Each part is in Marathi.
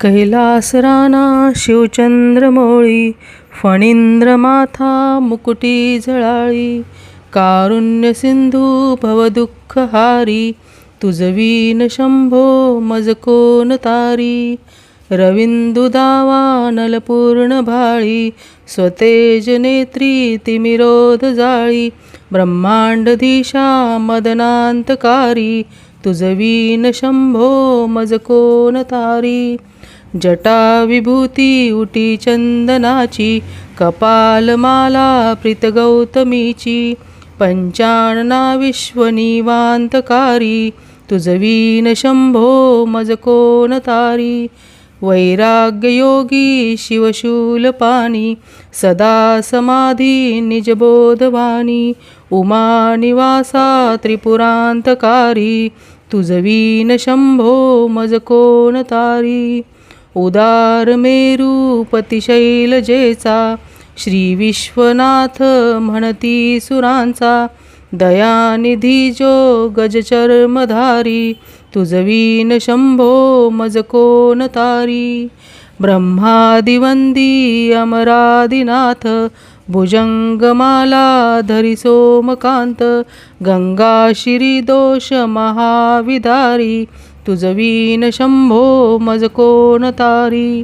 कैलास राना शिवचंद्र मोळी फणींद्र माथा मुकुटी झळाळी कारुण्य सिंधू भवदुःखहारी तुझवीन शंभो मजकोन तारी रविंदु दावा नलपूर्ण भाळी स्वतेज नेत्री तिमिरोध जाळी ब्रह्मांडधीशा मदनांतकारी तुझवीन शंभो मजकोन तारी जटा विभूती उटी चंदनाची कपालमाला प्रीतगौतमीची पंचाणना विश्वनिवांतकारी तुझवीन शंभो मज कोण तारी वैराग्ययोगी शिवशूलपाणी सदा समाधी निजबोधवाणी उमा निवासा त्रिपुरांतकारी तुझवीन शंभो मज कोण तारी। उदार मेरूपतिशैलजेचा श्री विश्वनाथ म्हणती सुरांचा दयानिधी जो गजचर्मधारी तुझवीन शंभो मजकोन तारी. ब्रह्मादिवंदी अमरादिनाथ भुजंगमाला धरी सोमकांत गंगाशिरी दोष महाविदारी तुझवीन शंभो मज कोण तारी?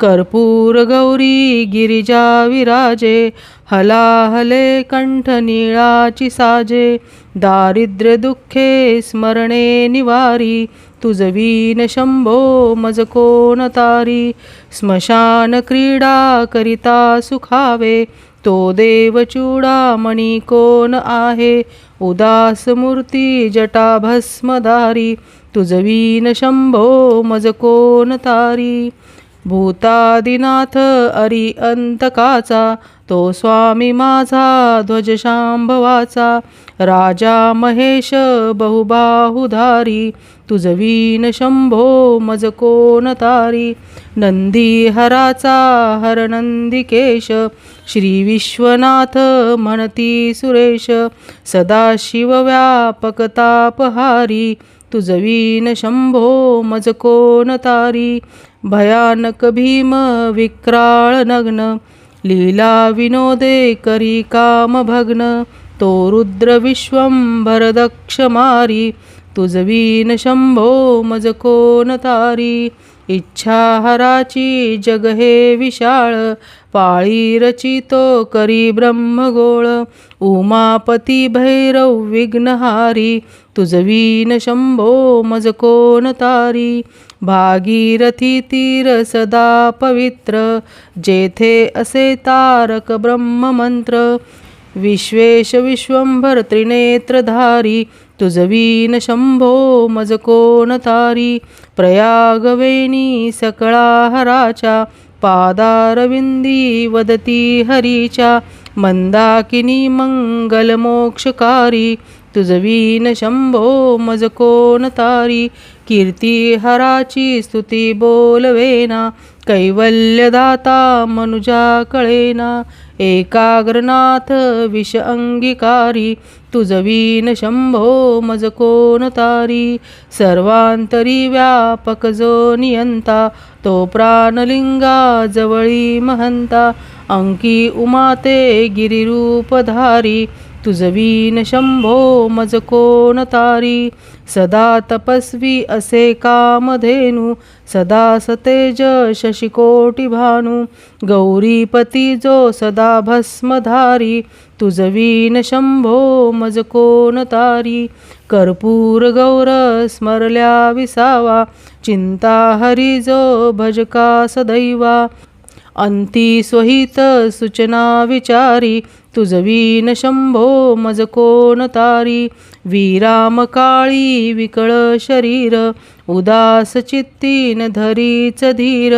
कर्पूर गौरी गिरिजा विराजे हलाहले कंठ निळाची साजे दारिद्र्य दुःखे स्मरणे निवारी तुझवीन शंभो मज कोण तारी? स्मशान क्रीडा करिता सुखावे तो देवचूडामणी कोण आहे? उदास मूर्ती जटा भस्मधारी तुझवीन शंभो मज कोण तारी भूतादिनाथ अरि अंतकाचा तो स्वामी माझा ध्वज शांभवाचा राजा महेश बहुबाहुधारी तुझवीन शंभो मज कोण तारी? नंदी हराचा हर नंदिकेश श्री विश्वनाथ म्हणती सुरेश सदाशिव व्यापक तापहारी तुझवीन शंभो मज कोण तारी? भयानक भीम विक्राळ नग्न लीला विनोदे करी काम भग्न तो रुद्र विश्वंभरदक्ष मारी तुजवीन शंभो मज कोण तारी इच्छा हराची जग हे विशाळ पाळी रचितो करी ब्रह्मगोळ उमापती भैरव विघ्नहारी तुजवीन शंभो मज कोण तारी भागीरथी तीर सदा पवित्र जेथे असे तारक ब्रह्ममंत्र विश्वेश विश्वंभर त्रिनेत्रधारी तुझवीन शंभो मज कोण तारी प्रयागवेणी सकळा हराच्या पादारविंदी वदती हरीच्या मंदाकिनी मंगलमोक्षकारी तुझवीन शंभो मज कोण तारी कीर्ती हराची स्तुती बोलवेना कैवल्यदाता मनुजा कळेना एकाग्रनाथ विष अंगिकारी तुझवीन शंभो मज कोण तारी? सर्वांतरी व्यापक जो नियंता तो प्राणलिंगा जवळी महंता. अंकी उमाते गिरिरूपधारी तुझवीन शंभो मज कोण तारी? सदा तपस्वी असे कामधेनु सदा सतेज शशिकोटी भानू। गौरीपती जो सदा भस्मधारी तुझवीन शंभो मज कोण तारी? कर्पूर गौर स्मरल्या विसावा चिंता हरी जो भजका सदैवा। अंती स्वहित सूचना विचारी तुझवीन शंभो मज कोण तारी? विराम काळी विकळ शरीर उदास चित्तीन धरीच धीर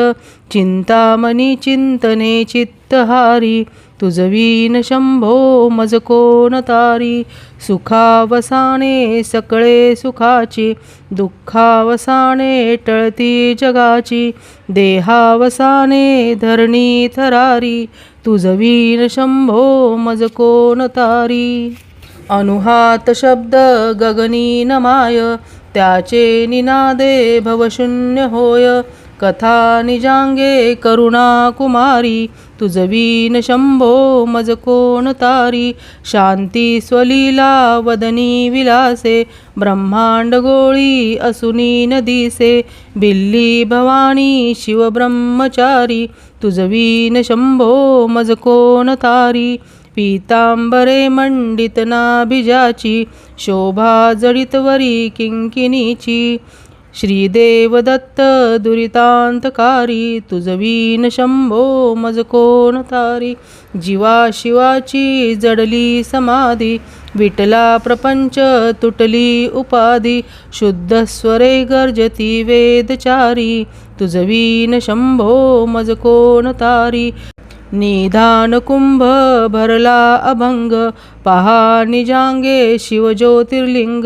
चिंतामणी चिंतने चित्तहारी तुझवीन शंभो मज कोण तारी? सुखावसाने सकळे सुखाची दुःखावसाने टळती जगाची देहावसाने धरणी थरारी तुझवीन शंभो मज कोण तारी? अनुहात शब्द गगनी नमाय त्याचे निनादे भवशून्य होय कथा निजांगे करुणा कुमारी तुझवीन शंभो मज कोण तारी? शांती स्वलीला वदनी विलासे ब्रह्मांड गोळी असुनी नदीसे बिल्ली भवानी शिवब्रह्मचारी तुझवीन शंभो मज कोण तारी? पीतांबरे मंडित नाभिजाची शोभा जडितवरी किंकिनीची श्रीदेव दत्त दुरितांतकारी तुझवीन शंभो मज कोण तारी? जीवा शिवाची जडली समाधी विटला प्रपंच तुटली उपाधी शुद्ध स्वरे गर्जती वेदचारी तुझवीन शंभो मज कोण तारी? निधान कुंभ भरला अभंग पहा निजांगे शिवज्योतिर्लिंग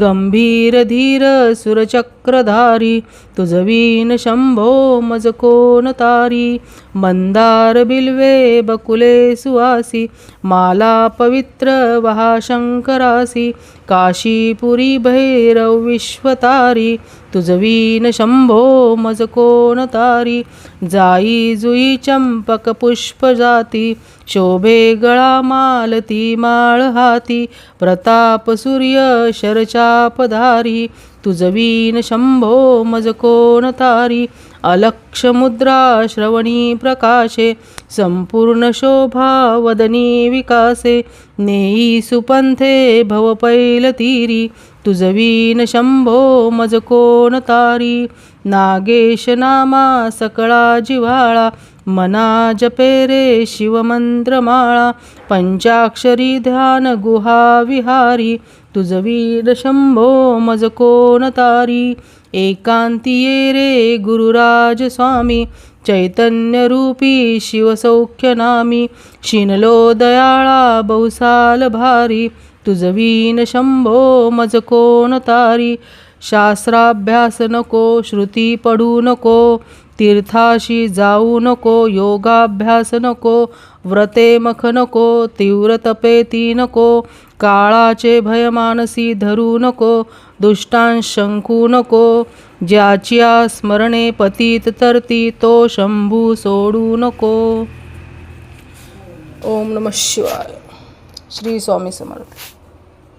गंभीर धीर सुरचक्रधारी तुझवीन शंभो मज कोण तारी मंदार बिल्वे बकुले सुवासी माला पवित्र वहा शंकरासी काशीपुरी भैरव विश्वतारी तुझवीन शंभो मज कोण तारी? जाई जुई चंपक पुष्प जाती शोभे गळा मालती माळ हाती प्रताप सूर्य शरचापधारी तुझवीन शंभो मज कोण तारी? अलक्ष मुद्रा श्रवणी प्रकाशे संपूर्ण शोभा वदनी विकासे नेई सुपंथे भवपैल तीरी तुझवीन शंभो मज कोण तारी? नागेश नामा सकळा जिव्हाळा मना जपे रे शिवमंत्रमाळा पंचाक्षरी ध्यान गुहा विहारी तुझवीर शंभो मज कोण तारी? एकांतिये रे गुरुराज स्वामी चैतन्य रूपी शिवसौख्य नामी. शिनलो दयाळा बहुसाल भारी तुझवीन शंभो मज कोण तारी? शास्त्राभ्यास नको श्रुती पडू नको तीर्थाशी जाऊ नको योगाभ्यास नको व्रते मख नको तीव्र तपेती नको काळाचे भय मानसी धरू नको दुष्टां शंकू नको. ज्याच्या स्मरणे पतीत तरती तो शंभू सोडू नको. ओम नम शिवाय. श्री स्वामी समर्थ.